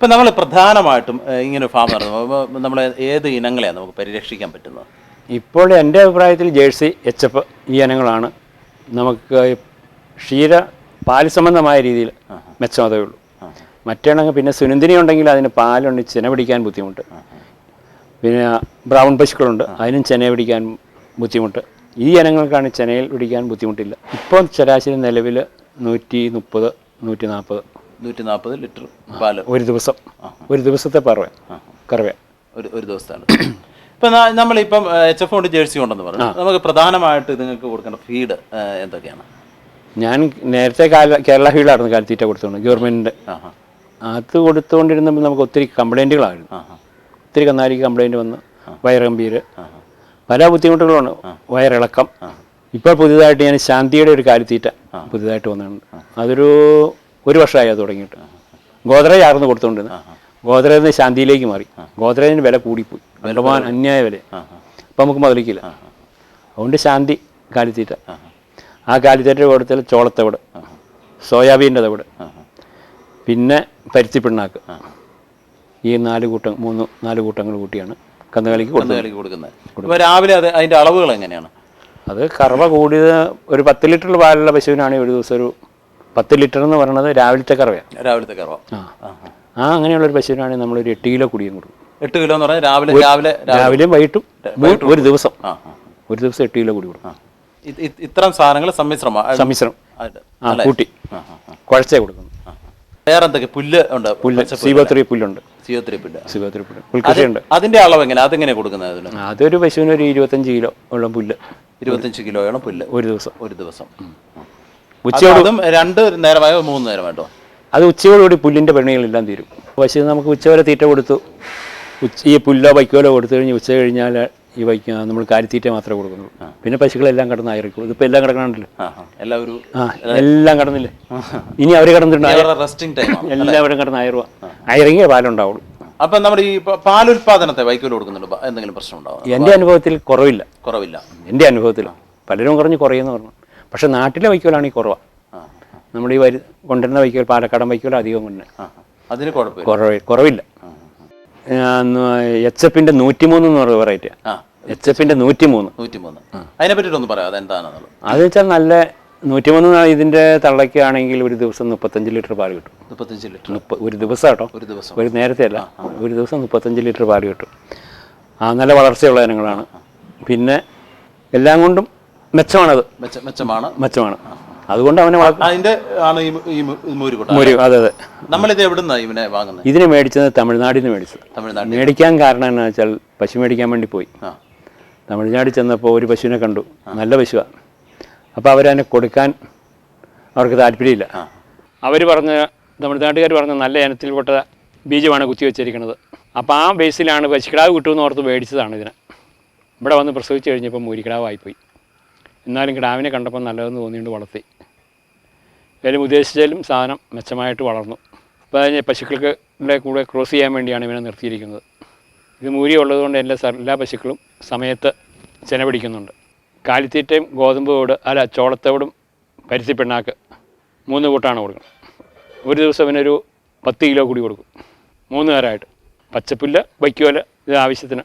ഇപ്പം നമ്മൾ പ്രധാനമായിട്ടും ഇങ്ങനെ ഫാമർ നമ്മൾ ഏത് ഇനങ്ങളെയാണ് നമുക്ക് പരിരക്ഷിക്കാൻ പറ്റുന്നത്? ഇപ്പോൾ എന്റെ അഭിപ്രായത്തിൽ ജേഴ്സി എച്ച് എഫ് ഈ ഇനങ്ങളാണ്. നമുക്ക് ക്ഷീര പാൽ സംബന്ധമായ രീതിയിൽ മെച്ചമതയുള്ളൂ മറ്റേണെങ്കിൽ പിന്നെ സുനന്ദിനി ഉണ്ടെങ്കിൽ അതിന് പാലുണ്ട് ചെന പിടിക്കാൻ ബുദ്ധിമുട്ട്. പിന്നെ ബ്രൗൺ പശുക്കളുണ്ട് അതിനും ചെന പിടിക്കാൻ ബുദ്ധിമുട്ട്. ഈ ഇനങ്ങൾക്കാണ് ചെനയിൽ പിടിക്കാൻ ബുദ്ധിമുട്ടില്ല. ഇപ്പം ശരാശരി നിലവിൽ നൂറ്റി മുപ്പത് നൂറ്റി നാൽപ്പത്. നൂറ്റി നാൽപ്പത് ലിറ്റർ പാൽ ഒരു ദിവസം. ഒരു ദിവസത്തെ പറവ കറവ. ഒരു ഒരു ദിവസത്താണ്. ഇപ്പം നമ്മളിപ്പം എച്ച് എഫ് കൊണ്ട് ജേഴ്സി ഉണ്ടെന്ന് പറഞ്ഞു. നമുക്ക് പ്രധാനമായിട്ട് നിങ്ങൾക്ക് കൊടുക്കേണ്ട ഫീഡ് എന്തൊക്കെയാണ്? ഞാൻ നേരത്തെ കേരള ഫീൽഡായിരുന്നു കാലിത്തീറ്റ കൊടുത്തോണ്ട് ഗവൺമെന്റിന്റെ അത് കൊടുത്തുകൊണ്ടിരുന്നപ്പോൾ നമുക്ക് ഒത്തിരി കംപ്ലൈന്റുകളായിരുന്നു ഒത്തിരി കന്നാലിക്ക് കംപ്ലൈന്റ് വന്ന് വയറമ്പീര് പല ബുദ്ധിമുട്ടുകളുണ്ട്. വയറിളക്കം. ഇപ്പോൾ പുതിയതായിട്ട് ഞാൻ ശാന്തിയുടെ ഒരു കാലിത്തീറ്റ പുതിയതായിട്ട് വന്നിട്ടുണ്ട്. അതൊരു ഒരു വർഷമായി അത് തുടങ്ങിയിട്ട്. ഗോദ്രേജ് ആർന്ന് കൊടുത്തുകൊണ്ടിരുന്നത് ഗോദ്രേജിൽ നിന്ന് ശാന്തിയിലേക്ക് മാറി. ഗോദ്രേജിന് വില കൂടിപ്പോയി. വിലമാൻ അന്യായ വില. അപ്പം നമുക്ക് മുതലിക്കില്ല അതുകൊണ്ട് ശാന്തി കാലിത്തീറ്റ. ആ കാലിത്തീറ്റ കൂടത്തിൽ ചോളത്തവിട് സോയാബീന്റെ തവിട് പിന്നെ പരുത്തി പിണ്ണാക്ക്. ഈ നാല് കൂട്ടം മൂന്ന് നാല് കൂട്ടങ്ങൾ കൂട്ടിയാണ് കന്നുകാലിക്ക് കൊടുക്കുന്നത്. കന്നുകാലിക്ക് കൊടുക്കുന്നത്. ഇപ്പോൾ രാവിലെ അത് അതിന്റെ അളവുകൾ എങ്ങനെയാണ്? അത് കറവ കൂടിയത് ഒരു പത്ത് ലിറ്റർ പാലുള്ള പശുവിനാണ് ഒരു ദിവസം ഒരു പത്ത് ലിറ്റർ എന്ന് പറയുന്നത് രാവിലത്തെ കറവയാണ് രാവിലത്തെ കറവ. ആ. അങ്ങനെയുള്ള ഒരു പശുവിനാണെങ്കിൽ നമ്മളൊരു എട്ട് കിലോ കുടിയും കൊടുക്കും. എട്ട് കിലോ എന്ന് പറഞ്ഞാൽ രാവിലെ രാവിലെ രാവിലെയും വൈകിട്ടും ഒരു ദിവസം. ഒരു ദിവസം എട്ട് കിലോ കുടി കൊടുക്കും. ഇത് ഇത് ഇത്തരം സാധനങ്ങൾ സമ്മിശ്രമാണ് സമ്മിശ്രം. ആ കൂട്ടി. കുഴച്ചേ കൊടുക്കുന്നു വേറെ എന്തൊക്കെ പുല്ല് ഉണ്ട്. പുല്ല്. സീബോത്രി പുല്ലുണ്ട്. സീവത്രി പുല്ല്. സീബോത്രി പുല്ല്. പുൽക്കൃഷിയുണ്ട് അതിന്റെ അളവ് എങ്ങനെ അതെങ്ങനെ കൊടുക്കുന്നത് അതിന്? അതൊരു പശുവിന് ഒരു ഇരുപത്തഞ്ച് കിലോ ഉള്ള പുല്ല്. ഇരുപത്തഞ്ച് കിലോയോളം പുല്ല്. ഒരു ദിവസം. ഒരു ദിവസം. ഉച്ച അത് അതും രണ്ട് നേരമായോ മൂന്ന് നേരമായിട്ടോ അത് ഉച്ചയോടുകൂടി പുല്ലിന്റെ പണികളെല്ലാം തീരും. പശു നമുക്ക് ഉച്ചവരെ തീറ്റ കൊടുത്തു. ഉച്ച ഈ പുല്ലോ വൈക്കോലോ കൊടുത്തു കഴിഞ്ഞ് ഉച്ച കഴിഞ്ഞാൽ ഈ വൈക്ക നമ്മൾ കാലിത്തീറ്റ മാത്രമേ കൊടുക്കുന്നുള്ളൂ. പിന്നെ പശുക്കളെല്ലാം കിടന്ന് ആയിരിക്കും ഇതിപ്പോൾ എല്ലാം കിടക്കണമല്ലോ. എല്ലാവരും ആ എല്ലാം കിടന്നില്ലേ? ഇനി അവർ കിടന്നിട്ടുണ്ട് റെസ്റ്റിംഗ് എല്ലാവരും കിടന്ന് അയറുക അയറിങ്ങിയ പാലുണ്ടാവുള്ളൂ. അപ്പൊ നമ്മുടെ ഈ പാലുൽപാദനത്തെ വൈക്കോൽ കൊടുക്കുന്നുണ്ട്. എന്തെങ്കിലും പ്രശ്നം ഉണ്ടാവും എന്റെ അനുഭവത്തിൽ കുറവില്ല. കുറവില്ല. എന്റെ അനുഭവത്തിൽ പലരും കുറഞ്ഞ് കുറയെന്ന് പറഞ്ഞു. പക്ഷെ നാട്ടിലെ വൈക്കോലാണ് ഈ കുറവ്. നമ്മുടെ ഈ വരി കൊണ്ടുവരുന്ന വൈക്കോൽ പാലക്കാടൻ വൈക്കോൽ അധികം കൊണ്ട്. അതിന് കുറവ് കുറവില്ല. എച്ച് എഫിന്റെ നൂറ്റിമൂന്ന് എന്ന് പറയുന്ന വെറൈറ്റി എച്ച് എഫിന്റെ നൂറ്റിമൂന്ന്. നൂറ്റിമൂന്ന്. അതിനെ പറ്റിയിട്ടൊന്ന് പറയാം അതെന്താണെന്നുള്ളത്. അത് വെച്ചാൽ നല്ല നൂറ്റിമൂന്ന് ഇതിന്റെ തള്ളയ്ക്കാണെങ്കിൽ ഒരു ദിവസം മുപ്പത്തഞ്ച് ലിറ്റർ പാൽ കിട്ടും. മുപ്പത്തഞ്ച് ലിറ്റർ. ഒരു ദിവസം കേട്ടോ. ഒരു ദിവസം. ഒരു നേരത്തെ അല്ല. ഒരു ദിവസം മുപ്പത്തഞ്ച് ലിറ്റർ പാൽ കിട്ടും. ആ നല്ല വളർച്ചയുള്ള ഇനങ്ങളാണ്. പിന്നെ എല്ലാം കൊണ്ടും മെച്ചമാണത്. മെച്ച മെച്ചമാണ്. മെച്ചമാണ്. അതുകൊണ്ട് അവനെ അതിന്റെ ആണ് ഈ മു- ഈ മു- ഈ മൂരുകൊട്ട ഒരു അതെ അതെ. നമ്മളിത് എവിടുന്ന ഇവനെ വാങ്ങുന്നത് ഇതിനെ മേടിച്ചത് തമിഴ്നാടിൽ നിന്ന് മേടിച്ചത്. തമിഴ്നാട് മേടിക്കാൻ കാരണം എന്നാ വെച്ചാൽ പശു മേടിക്കാൻ വേണ്ടി പോയി. തമിഴ്നാട് ചെന്നപ്പോൾ ഒരു പശുവിനെ കണ്ടു. നല്ല പശുവാണ് അപ്പോൾ അവരതിനെ കൊടുക്കാൻ അവർക്ക് താല്പര്യമില്ല. അവർ പറഞ്ഞ തമിഴ്നാട്ടുകാർ പറഞ്ഞ നല്ല ഇനത്തിൽപ്പെട്ട ബീജമാണ് കുത്തി വെച്ചിരിക്കുന്നത്. അപ്പോൾ ആ ബേസിലാണ് പശുക്കിടാവ് കിട്ടുമെന്ന് ഓർത്ത് മേടിച്ചതാണ് ഇതിനെ. ഇവിടെ വന്ന് പ്രസവിച്ച് കഴിഞ്ഞപ്പോൾ മൂരിക്കിടാവായിപ്പോയി എന്നാലും കിടാവിനെ കണ്ടപ്പോൾ നല്ലതെന്ന് തോന്നിയിട്ട് വളർത്തി. ഇവരും ഉദ്ദേശിച്ചാലും സാധനം മെച്ചമായിട്ട് വളർന്നു. അപ്പോൾ അതിന് പശുക്കൾക്ക് കൂടെ ക്രോസ് ചെയ്യാൻ വേണ്ടിയാണ് ഇവനെ നിർത്തിയിരിക്കുന്നത്. ഇത് മൂരി ഉള്ളതുകൊണ്ട് എല്ലാ എല്ലാ പശുക്കളും സമയത്ത് ചെന പിടിക്കുന്നുണ്ട്. കാലിത്തീറ്റയും ഗോതമ്പ് തോട് അല്ല ചോളത്തോടും പരുത്തി പിണ്ണാക്ക് മൂന്ന് കൂട്ടാണ് കൊടുക്കുന്നത്. ഒരു ദിവസം ഇവനൊരു പത്ത് കിലോ കൂടി കൊടുക്കും. മൂന്ന് നേരമായിട്ട്. പച്ചപ്പുല്ല് വൈക്കോല ഇത് ആവശ്യത്തിന്